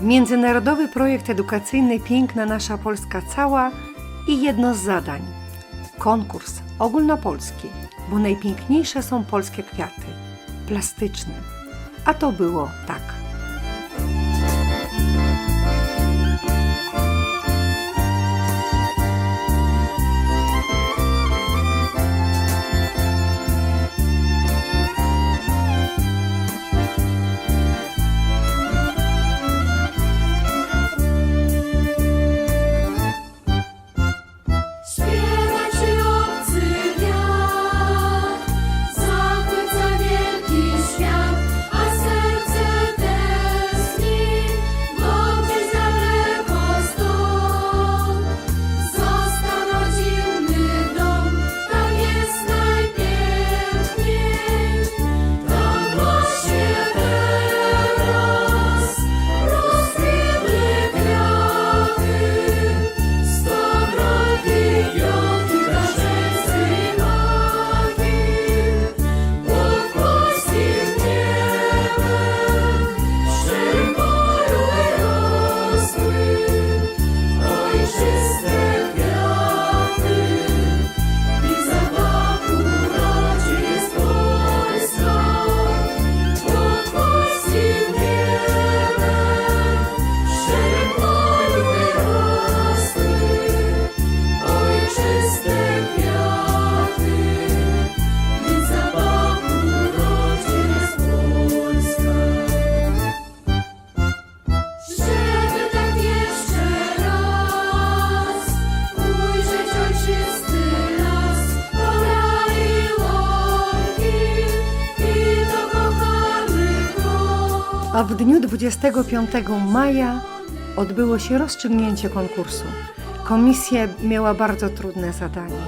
Międzynarodowy projekt edukacyjny Piękna Nasza Polska Cała i jedno z zadań konkurs ogólnopolski, bo najpiękniejsze są polskie kwiaty, plastyczne. A to było tak. A w dniu 25 maja odbyło się rozstrzygnięcie konkursu. Komisja miała bardzo trudne zadanie.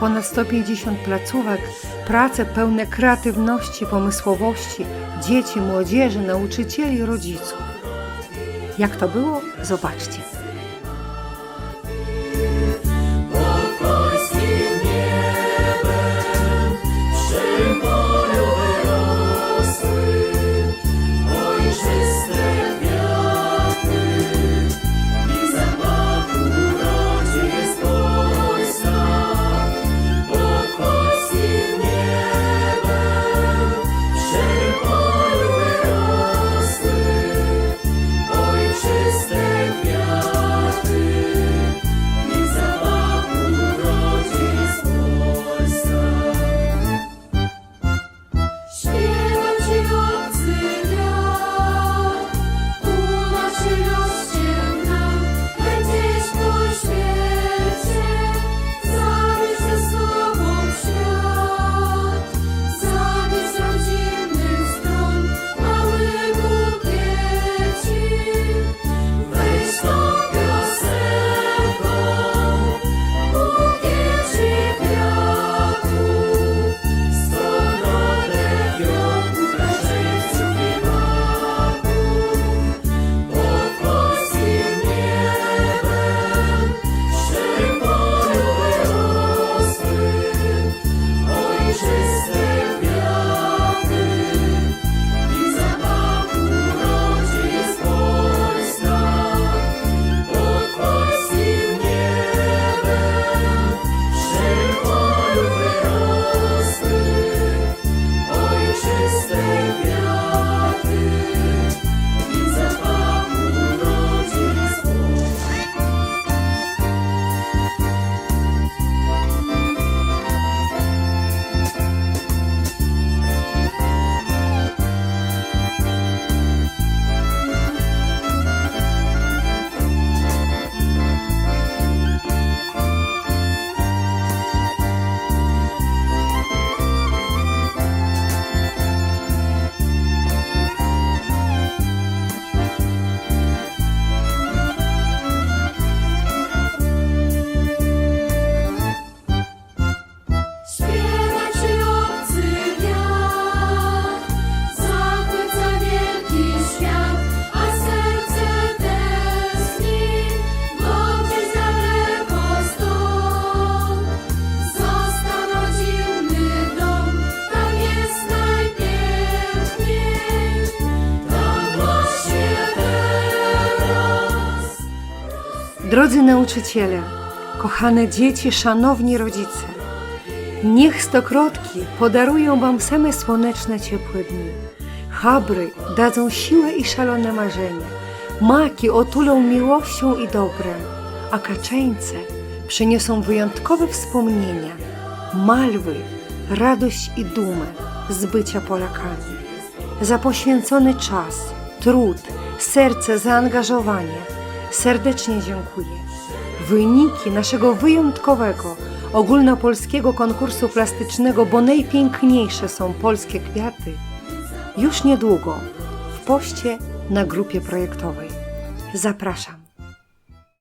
Ponad 150 placówek, prace pełne kreatywności, pomysłowości, dzieci, młodzieży, nauczycieli, rodziców. Jak to było? Zobaczcie. Drodzy nauczyciele, kochane dzieci, szanowni rodzice, niech stokrotki podarują Wam same słoneczne, ciepłe dni. Chabry dadzą siłę i szalone marzenia. Maki otulą miłością i dobrem, a kaczeńce przyniosą wyjątkowe wspomnienia, malwy, radość i dumę z bycia Polakami. Za poświęcony czas, trud, serce, zaangażowanie serdecznie dziękuję. Wyniki naszego wyjątkowego ogólnopolskiego konkursu plastycznego, bo najpiękniejsze są polskie kwiaty, już niedługo w poście na grupie projektowej. Zapraszam.